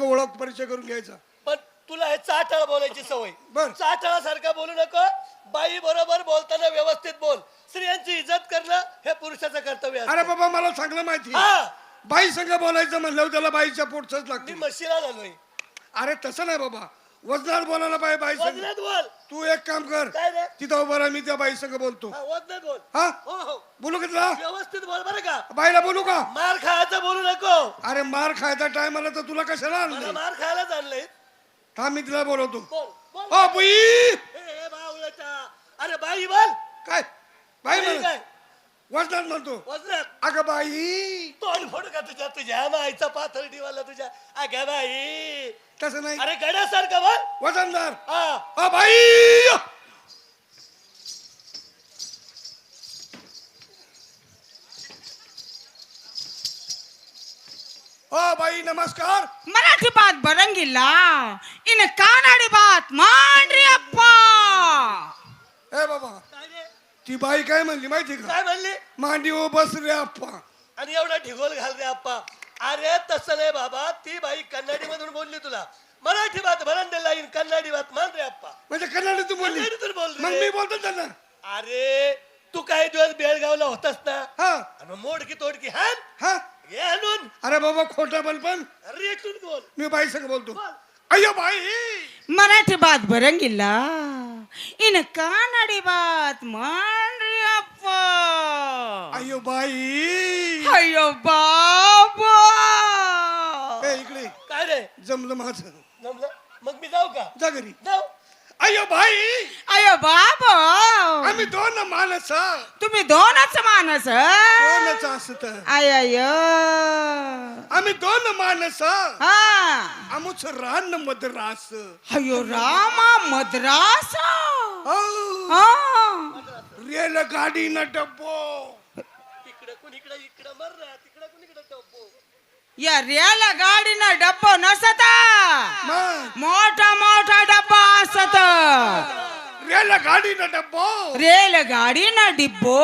ओळख परिचय करून घ्यायचा. पण तुला हे चाटाळ बोलायची सवय. बर. चाटाळासारखा बोलू नको. बाई बरोबर बोलताना व्यवस्थित बोल. स्त्रियांची इज्जत करणं हे पुरुषाचं कर्तव्य अरे. बाबा मला चांगलं माहिती. हा. बाई संघ बोलायचं म्हणल्यावर त्याला बाईच्या पोटच मी लागते मशीला झालोय. अरे तसं नाही बाबा. वजनात बोलायला बाई बाई वजनात बोल. तू एक काम कर. काय रे? तिथं उभा राहा मी त्या बाई संघ बोलतो. हा, वजनात बोल. हा? हो हो. बोलू का तुला? व्यवस्थित बोल बरं का. बाईला बोलू का? मार खायचं बोलू नको. अरे मार खायचा टाइम आला तर तुला कशाला मला आणलं मार खायलाच आणलंय. थांब मी तिला बोलवतो. बोल बोल. ओ बुई! ए, ए, बावळटा. अरे बाई बोल. काय? बाई म्हण काय? वजनात म्हणतो वजनात अगं बाई तोंड फोड का तुझ्या तुझ्या माईचा पाथर दिवाला तुझ्या अगं बाई तसं नाही अरे गड्यासारखं बोल वजनदार हा ओ बाई ओ बाई नमस्कार ಮರಾಠಿ ಬಾತ್ ಬರಂಗಿಲ್ಲ ಇನ್ನು ಕಾನಾಡಿ ಬಾತ್ ಮಾಡ್ರಿ ಅಪ್ಪ ए बाबा काय रे? ती बाई काय म्हणली माहिती काय म्हणली? मांडी ओ बस रे आप्पा. आणि एवढा ढिगोल घाल रे आप्पा. अरे तसं रे बाबा ती बाई कन्नडी मधून बोलली तुला. मराठी बात भरंडे लाईन कन्नडी बात मान रे आप्पा. म्हणजे कन्नडीत बोलली? कन्नडीतून बोलली. मग मी बोलतो त्यांना. अरे तू काही दिवस बेळगावला होतास ना? हा. मोडकी तोडकी हान हा. हाणून. अरे बाबा खोटा पण. पण रेटून बोल. मी बाई संग बोलतो अय्यो बाई! मराठी बात भरंगीला ಇನ್ಕ ನಡಿಬಾತ್ ಮಾಡ್ರಿ ಅಪ್ಪ. अयो बाई ಅಯ್ಯೋ ಬಾಬಾ. ए, इकडे काय रे जमलं माझं जमलं मग मी जाऊ का जा घरी जाऊ अयो बाई अयो बाबा आम्ही दोन माणस तुम्ही दोनच माणस दोनच असत अयो आम्ही दोन माणस हा आमच रान मद्रास अयो रामा मद्रास औ, हा रेल गाडी न डब्बो तिकडं कुणीकडे इकडं मर ना तिकडं कुणीकडे टोपो या रेल गाडीन डब्बो नसत मग मोठा मोठा डब्बा असत रेल गाडी न डब्बो रेल गाडीन डिब्बो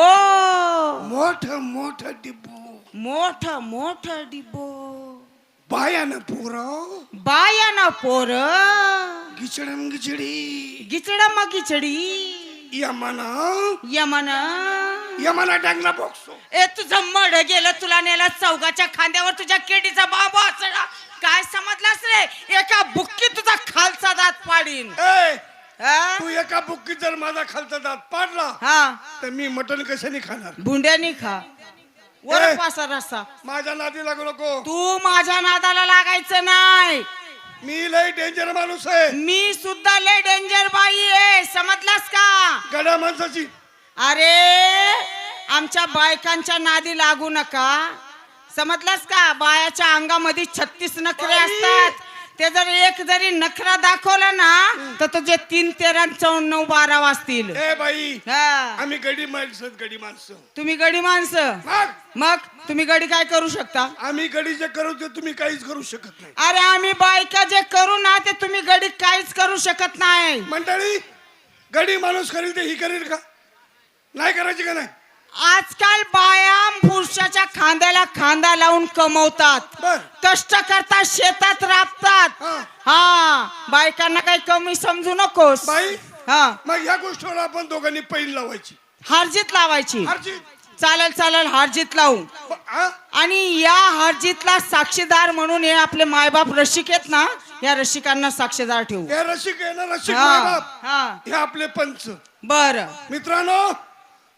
यमना यमन. यमना डांगला बॉक्सो ए तुझं मड गेलं तुला नेला चौगाच्या खांद्यावर तुझ्या केडीचा बाबा असला. काय समजलास रे? एका बुक्की तुझा खालचा दात पाडीन. ए हा? तू एका बुक्कीत जर माझा खालचा दात पाडला हा. तर मी मटण कशाने खाणार? भुंड्यानी खा. ए. वर पासा रस्ता माझ्या नादी लागू नको. तू माझ्या नादाला लागायचं नाही. मी लय डेंजर माणूस आहे. मी सुद्धा लय डेंजर बाई आहे. समजलास का? गड्या माणसाची. अरे आमच्या बायकांच्या नादी लागू नका. समजलास का? बायाच्या अंगामध्ये छत्तीस नखरे असतात. ते जर एक जरी नखरा दाखवला ना तर तुझे तीन तेरा चौन नऊ बारा वाजतील. ए बाई हा. आम्ही गडी माणसं गडी माणसं. तुम्ही गडी माणसं? मग? मग तुम्ही गडी काय करू शकता? आम्ही गडी जे करू ते तुम्ही काहीच करू शकत नाही. अरे आम्ही बायका जे करू ना ते तुम्ही गडी काहीच करू शकत नाही. मंडळी गडी माणूस करेल ते ही करेल का? नाही करायची का नाही? आजकाल बाया पुरुषाच्या खांद्याला खांदा लावून कमवतात. बर. कष्ट करतात शेतात राबतात. हा. हा बायकांना काही कमी समजू नकोस. बाई हा. मग ह्या गोष्टीवर आपण दोघांनी पैल लावायची. हारजीत लावायची. चालेल चालेल हारजीत लावू. ब- हा? आणि या हारजीतला साक्षीदार म्हणून हे आपले मायबाप रसिक आहेत ना या रसिकांना साक्षीदार ठेवू. हे रसिक आहे ना रसिक हा मायबाप. हा. हे आपले पंच. बर. मित्रांनो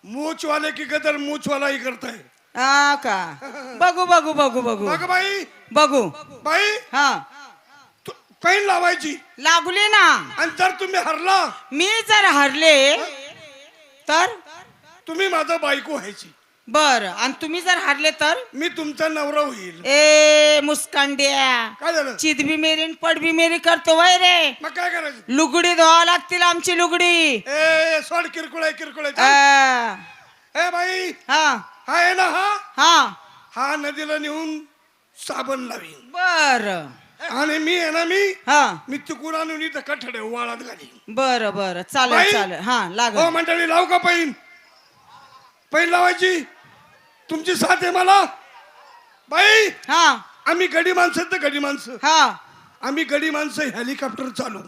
मूचवाले की गदर मूचवाला ही करताय. हा का? बघू बघू बघू बघू. मग बाई. बघू. बाई हा. तू- पैल लावायची. लागले ना. आणि जर तुम्ही हरला मी जर हरले तर? तुम्ही माझं बायको व्हायची. बर आणि तुम्ही जर हारले तर? मी तुमचा नवरा होईल. ए मुस्कांड्या. काय झालं? चिदबी मेरी न पडबी मेरी करतो वय रे. मग काय करायचं? लुगडी धुवा लागतील आमची लुगडी. ए सोड किरकोळ आहे किरकोळ आहे. आ. ए बाई. हा. हा आहे ना हा? हा. हा नदीला नेऊन साबण लावीन. बर. आणि मी आहे ना मी हा. मी तिकून आणून इथं कठडे वाळात घालीन. बर बर. चालेल बाई? चालेल. हा हो लाग मंडळी लावू का पैन? पैन लावायची? तुमची साथ आहे मला? बाई हा. आम्ही गडी माणसं तर गडी माणसं. हा. आम्ही गडी माणसं हेलिकॉप्टर चालू.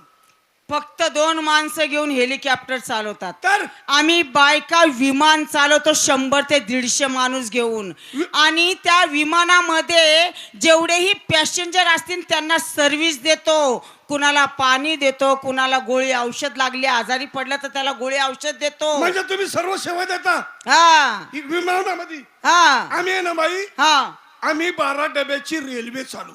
फक्त दोन माणसं घेऊन हेलिकॉप्टर चालवतात. तर? आम्ही बायका विमान चालवतो शंभर ते दीडशे माणूस घेऊन. आणि त्या विमानामध्ये जेवढेही पॅसेंजर असतील त्यांना सर्व्हिस देतो. कुणाला पाणी देतो कुणाला गोळी औषध लागली आजारी पडलं तर त्याला गोळी औषध देतो. म्हणजे तुम्ही सर्व सेवा देता? हा. ही विमानामध्ये? हा. आम्ही आहे ना बाई? हा. आम्ही बारा डब्याची रेल्वे चालू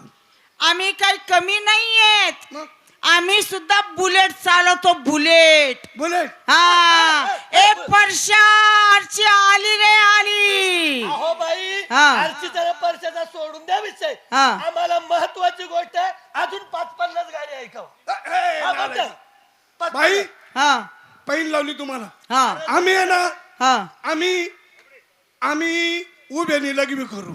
आम्ही काही कमी नाहीयेत. मग? आम्ही सुद्धा बुलेट चालवतो बुलेट. बोले हा. ए परशाची आली रे आली. अहो बाई हा. आरची जरा परशाचा सोडून द्या विषय. हा. आम्हाला महत्वाची गोष्ट आहे अजून पाच पन्नास गाडी ऐकाव. हा. पाच- बाई हा. पैन लावली तुम्हाला. हा. आम्ही आहे ना हा. आम्ही आम्ही उभ्यानी लग्न करू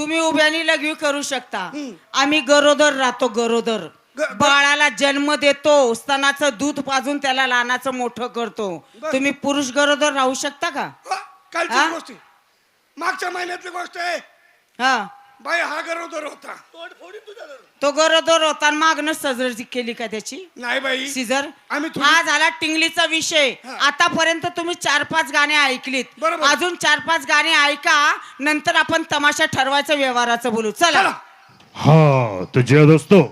तुम्ही उभ्यानी लघवी करू शकता हम्म. आम्ही गरोदर राहतो गरोदर ग- ग- बाळाला जन्म देतो स्तनाचं दूध पाजून त्याला लहानाचं मोठं करतो बर. तुम्ही पुरुष गरोदर राहू शकता का हा, कालची हा? गोष्ट आहे. मागच्या महिन्यातली गोष्ट आहे हा बाई हा गरोदर होता. तुझ्या घरून. तो गरोदर होता मागणं सर्जरी केली का त्याची? नाही बाई. सीझर आम्ही थोडी- हा झाला टिंगलीचा विषय. हा. आतापर्यंत तुम्ही चार पाच गाणे ऐकलीत. बरोबर. अजून चार पाच गाणे ऐका नंतर आपण तमाशा ठरवायचं व्यवहाराचं बोलू. चला. चला. हाँ तो जय दोस्तों.